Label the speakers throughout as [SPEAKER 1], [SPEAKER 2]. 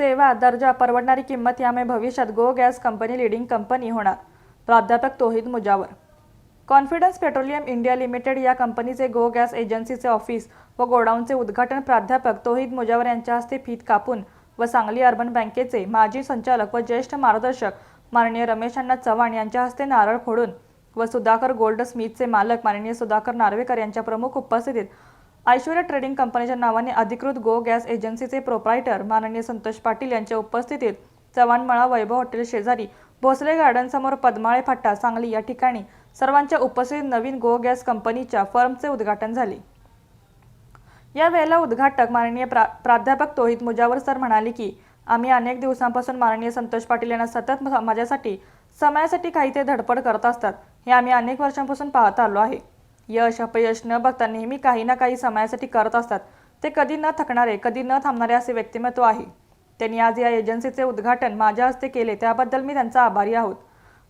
[SPEAKER 1] सेवा दर्जा परवडणारी किंमत यामुळे भविष्यात go gas company leading company होणार. प्राध्यापक Tohid Mujawar. Confidence petroleum India limited या कंपनीचे गो गॅस एजन्सीचे ऑफिस व गोडाऊनचे उद्घाटन प्राध्यापक तोहिद मुजावर यांच्या हस्ते फीत कापून व सांगली अर्बन बँकेचे माजी संचालक व ज्येष्ठ मार्गदर्शक माननीय रमेश अण्णा चव्हाण यांच्या हस्ते नारळ फोडून व सुधाकर गोल्ड स्मिथचे मालक माननीय सुधाकर नार्वेकर यांच्या प्रमुख उपस्थितीत ऐश्वर्या ट्रेडिंग कंपनीच्या नावाने अधिकृत गो गॅस एजन्सीचे प्रोप्रायटर माननीय संतोष पाटील यांच्या उपस्थितीत चव्हाणमळा वैभव हॉटेल शेजारी भोसले गार्डनसमोर पद्माळे फाटा सांगली या ठिकाणी सर्वांच्या उपस्थितीत नवीन गो गॅस कंपनीच्या फर्मचे उद्घाटन झाले. या वेळेला उद्घाटक माननीय प्रा प्राध्यापक तोहित मुजावर सर म्हणाले की आम्ही अनेक दिवसांपासून माननीय संतोष पाटील यांना सतत समाजासाठी समयासाठी काही ते धडपड करत असतात. हे आम्ही अनेक वर्षांपासून पाहत आलो आहे. यश अपयश न बघता नेहमी काही ना काही समाजासाठी करत असतात. ते कधी न थकणारे कधी न थांबणारे असे व्यक्तिमत्व आहे. त्यांनी आज या एजन्सीचे उद्घाटन माझ्या हस्ते केले त्याबद्दल मी त्यांचा आभारी आहोत.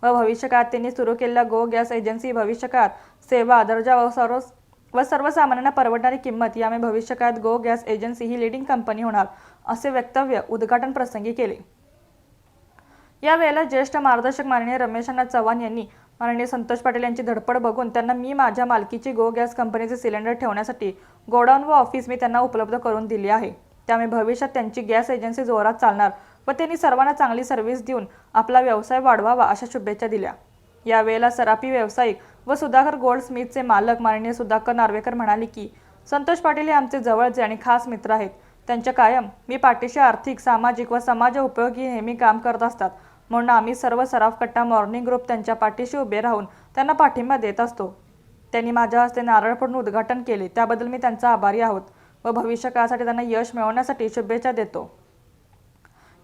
[SPEAKER 1] व भविष्यकाळात त्यांनी सुरू केलेल्या गो गॅस एजन्सी भविष्यकाळात सेवा दर्जा व सर्व व सर्वसामान्यांना परवडणारी किंमत यामुळे भविष्यकाळात गो गॅस एजन्सी ही लिडिंग कंपनी होणार असे वक्तव्य उद्घाटन प्रसंगी केले. या वेळेला ज्येष्ठ मार्गदर्शक माननीय रमेशांना चव्हाण यांनी माननीय संतोष पाटील यांची धडपड बघून त्यांना मी माझ्या मालकीची गो गॅस कंपनीचे सिलेंडर ठेवण्यासाठी गोडाऊन व ऑफिस मी त्यांना उपलब्ध करून दिली आहे. त्यामुळे भविष्यात त्यांची गॅस एजन्सी जोरात चालणार व त्यांनी सर्वांना चांगली सर्व्हिस देऊन आपला व्यवसाय वाढवावा अशा शुभेच्छा दिल्या. यावेळेला सरापी व्यावसायिक व सुधाकर गोल्ड स्मिथचे मालक माननीय सुधाकर नार्वेकर म्हणाले की संतोष पाटील हे आमचे जवळचे आणि खास मित्र आहेत. त्यांच्या कायम मी पाठीशी आर्थिक सामाजिक व समाज उपयोगी नेहमी काम करत असतात. म्हणून आम्ही सर्व सराफ कट्टा मॉर्निंग ग्रुप त्यांच्या पाठीशी उभे राहून त्यांना पाठिंबा देत असतो. त्यांनी माझ्या हस्ते नारळ फोडून उद्घाटन केले. त्याबद्दल मी त्यांचा आभारी आहोत व भविष्य काळासाठी त्यांना यश मिळवण्यासाठी शुभेच्छा देतो.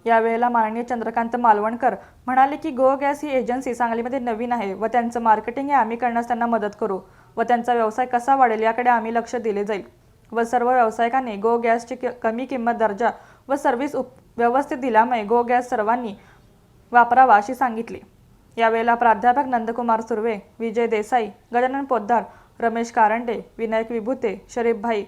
[SPEAKER 1] यावेळेला माननीय चंद्रकांत मालवणकर म्हणाले की गो गॅस ही एजन्सी सांगलीमध्ये नवीन आहे व त्यांचं मार्केटिंग हे आम्ही करण्यास त्यांना मदत करू व त्यांचा व्यवसाय कसा वाढेल याकडे आम्ही लक्ष दिले जाईल. व सर्व व्यावसायिकांनी गो गॅसची कमी किंमत दर्जा व सर्व्हिस उप व्यवस्थित दिल्यामुळे गो गॅस सर्वांनी वापरावा अशी सांगितली. यावेळेला प्राध्यापक नंदकुमार सुर्वे विजय देसाई गजानन पोद्दार रमेश कारंडे विनायक विभूते शरीफ भाई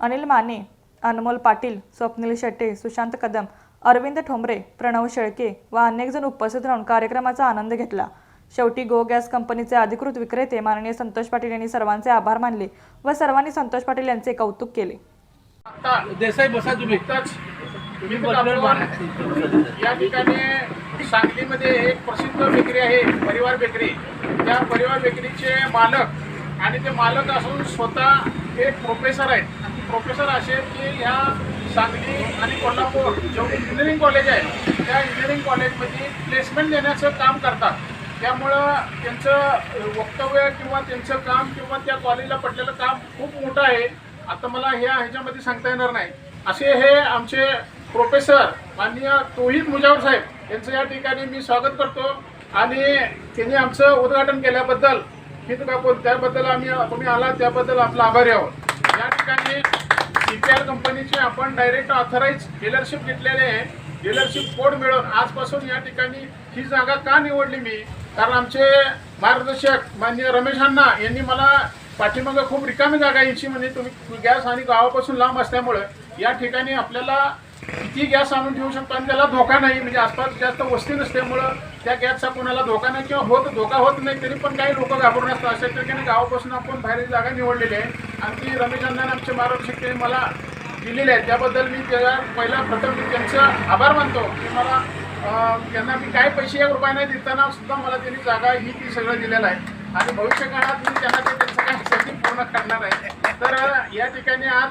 [SPEAKER 1] अनिल माने अनमोल पाटील स्वप्नील शेट्टे सुशांत कदम अरविंद ठोंबरे प्रणव शेळके व अनेक जण उपस्थित राहून कार्यक्रमाचा आनंद घेतला. शेवटी गो गॅस कंपनीचे अधिकृत विक्रेते माननीय संतोष पाटील यांनी सर्वांचे आभार मानले व सर्वांनी संतोष पाटील यांचे कौतुक केले.
[SPEAKER 2] आता
[SPEAKER 3] देसाई बसा तुम्ही.
[SPEAKER 2] या ठिकाणी सांगलीमध्ये एक प्रसिद्ध बेकरी आहे परिवार बेकरी. त्या परिवार बेकरीचे मालक आणि ते मालक असून स्वतः एक प्रोफेसर आहेत. आणि प्रोफेसर असे की ह्या सांगली आणि कोल्हापूर जो इंजिनिअरिंग कॉलेज आहे त्या इंजिनिअरिंग कॉलेजमध्ये प्लेसमेंट देण्याचं काम करतात. त्यामुळं त्यांचं वक्तव्य किंवा त्यांचं काम किंवा त्या कॉलेजला पडलेलं काम खूप मोठं आहे. आता मला ह्या ह्याच्यामध्ये सांगता येणार नाही. असे हे आमचे प्रोफेसर माननीय तोहित मुजावर साहेब यांचं या ठिकाणी मी स्वागत करतो. आणि त्यांनी आमचं उद्घाटन केल्याबद्दल त्याबद्दल आम्ही तुम्ही आला त्याबद्दल आपला आभारी आहोत. या ठिकाणी सी पी आर कंपनीचे आपण डायरेक्ट ऑथराईज डीलरशिप घेतलेले आहे. डीलरशिप कोड मिळून आजपासून या ठिकाणी ही जागा का निवडली मी? कारण आमचे मार्गदर्शक माननीय रमेश अण्णा यांनी मला पाठीमागं खूप रिकामी जागा यायची म्हणजे तुम्ही गॅस आणि गावापासून लांब असल्यामुळं या ठिकाणी आपल्याला किती गॅस आणून ठेवू शकतो आणि त्याला धोका नाही. म्हणजे आसपास जास्त वस्ती नसल्यामुळं त्या गॅसचा कोणाला धोका नाही किंवा होत धोका होत नाही तरी पण काही लोक घाबरून असतात. अशा ठिकाणी गावापासून आपण बाहेर जागा निवडलेली आहे. आणि ती रमेश आमचे मार्गदर्शक त्यांनी मला दिलेले आहेत. त्याबद्दल मी त्याला पहिला प्रथम मी त्यांचं आभार मानतो. की मला त्यांना मी काय पैसे एक रुपया नाही देताना सुद्धा मला त्यांनी जागा ही ती सगळं दिलेलं आहे. आणि भविष्य काळात मी त्यांना ते त्यांचं काही पूर्ण करणार आहे. तर या ठिकाणी आज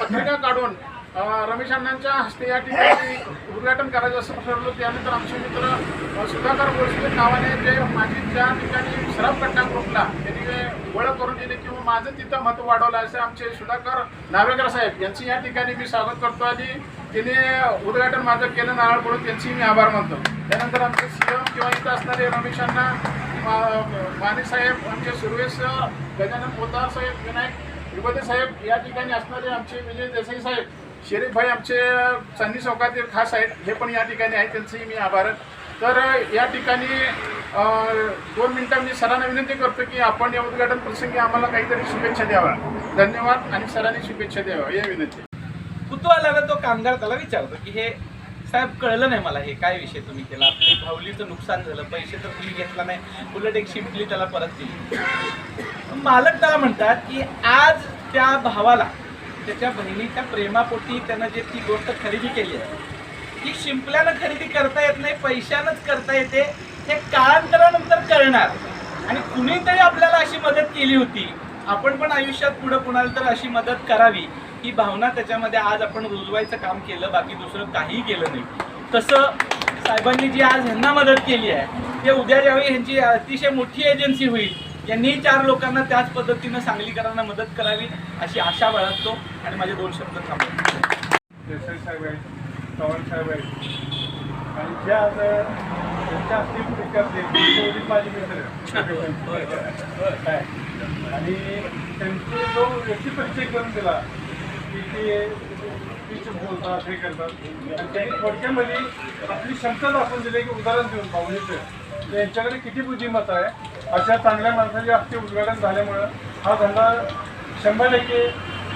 [SPEAKER 2] पत्रिका काढून रमेश अण्णांच्या हस्ते या ठिकाणी उद्घाटन करायचं असं ठरवलं. त्यानंतर आमचे मित्र सुधाकर गोळसे नावाने जे माझी ज्या ठिकाणी शराब कट्टा ग्रुपला त्यांनी ओळख करून दिले किंवा माझं तिथं मत वाढवलं असे आमचे सुधाकर नावेकर साहेब यांची या ठिकाणी मी स्वागत करतो आणि तिने उद्घाटन माझं केलं नारळ पडून त्यांची मी आभार मानतो. त्यानंतर आमचे सीएम किंवा इथं असणारे रमेशांना माने साहेब आमचे सुरवेश सर, गजानन पोतार साहेब विनायक विभते साहेब या ठिकाणी असणारे आमचे विजय देसाई साहेब शरीफ भाई आमचे चांदी चौकातील खास आहेत. हे पण या ठिकाणी आहेत. त्यांचेही मी आभार तर या ठिकाणी दोन मिनटं मी सरांना विनंती करतो की आपण या उद्घाटन प्रसंगी आम्हाला काहीतरी शुभेच्छा द्यावा धन्यवाद आणि सरांनी शुभेच्छा द्यावा या विनंती.
[SPEAKER 3] कुतूहलानं तो कामगार त्याला विचारतो की हे
[SPEAKER 4] साहेब कळलं नाही मला हे काय विषय तुम्ही केला? आपली भावलीचं नुकसान झालं पैसे तर तुम्ही घेतला नाही. उलट एक शिंपली त्याला परत दिली. मालक त्याला म्हणतात की आज त्या भावाला त्याच्या बहिणीच्या प्रेमापोटी त्यानं जे ती गोष्ट खरेदी केली आहे ती शिंपल्यानं खरेदी करता येत नाही पैशानंच करता येते हे काळांतरानंतर करणार. आणि कुणीतरी आपल्याला अशी मदत केली होती. आपण पण आयुष्यात पुढे कुणाला तर अशी मदत करावी ही भावना त्याच्यामध्ये आज आपण रुजवायचं काम केलं बाकी दुसरं काहीही केलं नाही. तसं साहेबांनी जी आज ह्यांना मदत केली आहे ते उद्या ज्यावेळी ह्यांची अतिशय मोठी एजन्सी होईल यांनी चार लोकांना त्याच पद्धतीनं सांगलीकरांना मदत करावी अशी आशा बाळगतो आणि माझे दोन शब्द थांबतो
[SPEAKER 5] देसाई साहेब आहेत चव्हाण साहेब आहेत. आणि ज्या आता त्यांच्या असतील पिकाचे मित्र काय आणि त्यांची जो व्यक्ती परिचय करून दिला की ते बोलतात हे करतात. आणि त्यांनी थोडक्यामध्ये आपली क्षमता दाखवून दिली की उदाहरण देऊन भावनेचं यांच्याकडे किती बुद्धिमत्ता आहे? अशा चांगल्या माणसाचे हस्ते उद्घाटन झाल्यामुळं हा धंदा शंभर टक्के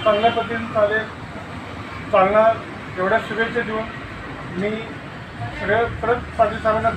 [SPEAKER 5] चांगल्या पद्धतीने चालेल चालणार. एवढ्या शुभेच्छा देऊन मी सगळ्या परत पाटील साहेबांना